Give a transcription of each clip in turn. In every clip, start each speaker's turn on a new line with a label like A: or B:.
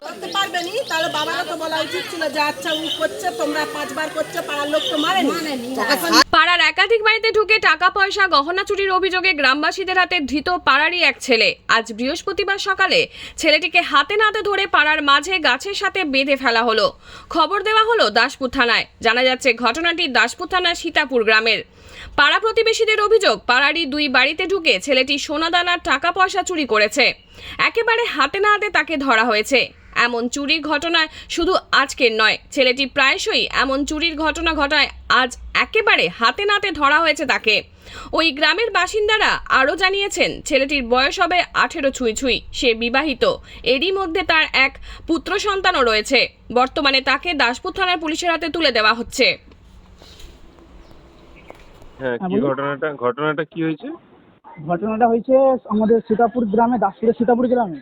A: করতে পারবেনি তাহলে বাবাকে তো বলা উচিত ছিল যে আচ্ছা ও করছে তোমরা পাঁচবার করছে পাড়ার লোক তো মারেনি। এখন
B: পাড়ার একাধিক বাড়িতে ঢুকে টাকা পয়সা গহনা চুরির অভিযোগে গ্রামবাসীদের হাতে ধৃত পাড়ারই এক ছেলে। আজ বৃহস্পতিবার সকালে ছেলেটিকে হাতে নাতে ধরে পাড়ার মাঝে গাছের সাথে বেঁধে ফেলা হলো। খবর দেওয়া হলো দাসপুর থানায়। জানা যাচ্ছে, ঘটনাটি দাসপুর থানার সীতাপুর গ্রামের। পাড়া প্রতিবেশীদের অভিযোগ, পাড়ারই দুই বাড়িতে ঢুকে ছেলেটি সোনাদানার টাকা পয়সা চুরি করেছে। একেবারে হাতে না হাতে তাকে ধরা হয়েছে। এমন চুরির ঘটনায় শুধু আজকের নয় ছেলেটি প্রায়শই এমন চুরির ঘটনা ঘটায় আজ একেবারে হাতে নাতে ধরা হয়েছে তাকে। ওই গ্রামের বাসিন্দারা আরও জানিয়েছেন ছেলেটির বয়স হবে আঠেরো ছুঁই ছুঁই সে বিবাহিত। এরই মধ্যে তার এক পুত্র সন্তানও রয়েছে। বর্তমানে তাকে দাসপুর থানার পুলিশের হাতে তুলে দেওয়া হচ্ছে।
C: হ্যাঁ
D: হ্যাঁ,
C: কি ঘটনাটা ঘটনাটা কি হয়েছে?
D: ঘটনাটা হয়েছে আমাদের সীতাপুর গ্রামে দাসপুরের সীতাপুর গ্রামে।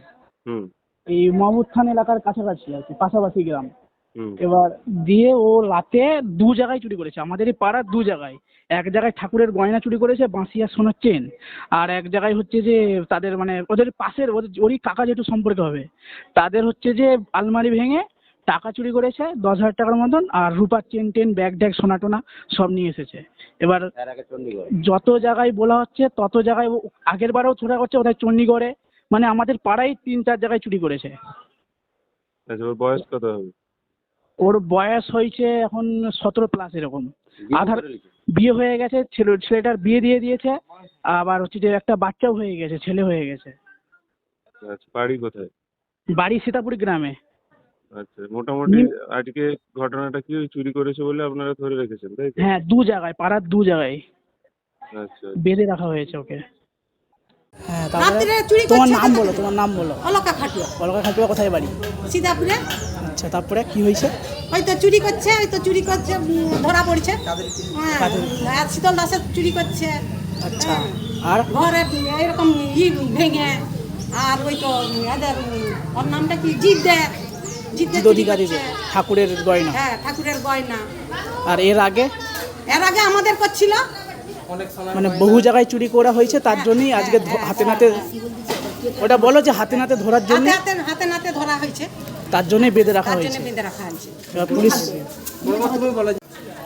C: হুম।
D: এই মাহমুদ খান এলাকার কাছাকাছি আর কি পাশাপাশি গ্রাম। এবার দিয়ে ও রাতে দু জায়গায় চুরি করেছে আমাদের এই পাড়ার দু জায়গায়। এক জায়গায় ঠাকুরের গয়না চুরি করেছে বাঁশি আর সোনার চেন। আর এক জায়গায় হচ্ছে যে তাদের মানে ওদের পাশের ওদের ওরই কাকা যেটু সম্পর্কে হবে তাদের হচ্ছে যে আলমারি ভেঙে টাকা চুরি করেছে দশ হাজার টাকার মতন আর রূপার চেন টেন ব্যাগ ট্যাগ সোনা টোনা সব নিয়ে এসেছে। এবার যত জায়গায় বলা হচ্ছে তত জায়গায় আগের বারেও ছোটা করছে ওদের চণ্ডীগড়ে মানে আমাদের পাড়ায় তিন চার জায়গায় চুরি করেছে।
C: আচ্ছা ওর বয়স কত হবে?
D: ওর বয়স হয়েছে এখন সতেরো প্লাস এরকম। আধার বিয়ে হয়ে গেছে ছেলে ছেলেটার বিয়ে দিয়ে দিয়েছে আবার হচ্ছে যে একটা বাচ্চাও হয়ে গেছে ছেলে হয়ে গেছে।
C: আচ্ছা বাড়ি কোথায়?
D: বাড়ি সীতাপুর গ্রামে।
C: আচ্ছা মোটামুটি। আজকে ঘটনাটা কি ওই চুরি করেছে বলে আপনারা ধরে রেখেছেন তাই
D: হ্যাঁ দু জায়গায় পাড়ার দু জায়গায়।
C: আচ্ছা।
D: বেঁধে রাখা হয়েছে ওকে। হ্যাঁ
A: রাত্রে চুরি
D: তোমার
A: করছে
D: নাম বলো তোমার নাম বলো।
A: অলকা খাটুয়া।
D: কলকা খাটুয়া কোথায় বাড়ি?
A: সীতাপুরে।
D: আচ্ছা তারপরে কি হয়েছে?
A: ওই তো চুরি করছে ওই তো চুরি করছে উম, ধরা পড়ছে। হ্যাঁ? আর শীতল দাসের চুরি করছে।
D: আচ্ছা
A: হ্যাঁ।
D: আর?
A: ঘরে এরকম ই ভেঙে আর ওই তো এদের উম, ওর নামটা কি? জিদ দেয় জিদ
D: জিদ অধিকারীদের ঠাকুরের গয়না।
A: হ্যাঁ ঠাকুরের গয়না।
D: আর এর আগে?
A: এর আগে আমাদের করছিল
D: মানে বহু জায়গায় চুরি করা হয়েছে তার জন্যই আজকে হাতে নাতে ওটা বলো যে হাতে নাতে ধরার জন্য?
A: হাতে হাতে হাতে নাতে ধরা হয়েছে।
D: তার জন্যই বেঁধে রাখা হয়েছে। পুলিশ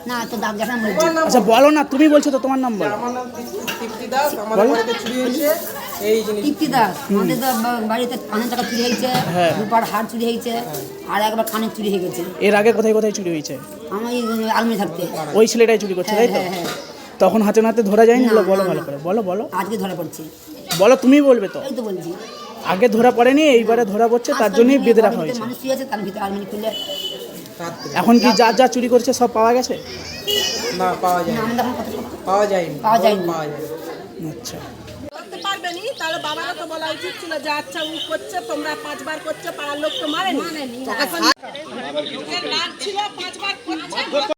E: না তো দাগ দেখা মরে
D: আচ্ছা বলো না তুমি বলছো তো তোমার নাম বলো।
F: তৃপ্তি দাস আমাদের বাড়িতে চুরি
E: টাকা হয়েছে
D: হ্যাঁ।
E: রূপার হার চুরি হয়েছে আর একবার কানের চুরি হয়ে গেছে।
D: এর আগে কোথায় কোথায় চুরি হয়েছে?
E: আমি আলমারি থাকতে।
D: ওই ছেলেটাই চুরি করছে তাই তো?
E: হ্যাঁ, হ্যাঁ,
D: তখন হাতে নাতে ধরা যায়নি? বলো বলো
E: না,
D: ভালো করে বলো বলো।
E: আজকে ধরা পড়ছে।
D: বলো তুমি বলবে তো।
E: এই তো বলছি।
D: আগে ধরা পড়েনি এইবারে ধরা পড়ছে তার জন্যই বেঁধে রাখা হয়েছে।
E: মানুষ শুয়ে আছে তার ভিতরে আলমারি খুলে
D: এখন কি যা যা চুরি করছে সব পাওয়া গেছে?
F: না পাওয়া যায়
E: কথা
F: পাওয়া যায়নি।
E: পাওয়া যায়নি।
F: পাওয়া যায়
D: আচ্ছা।
A: পারবেনি? তাহলে বাবাকে তো বলা উচিত ছিল যে আচ্ছা ও করছে তোমরা পাঁচবার করছে পাড়ার লোক তো মারেনি এখন রাগ ছিল পাঁচবার করছে।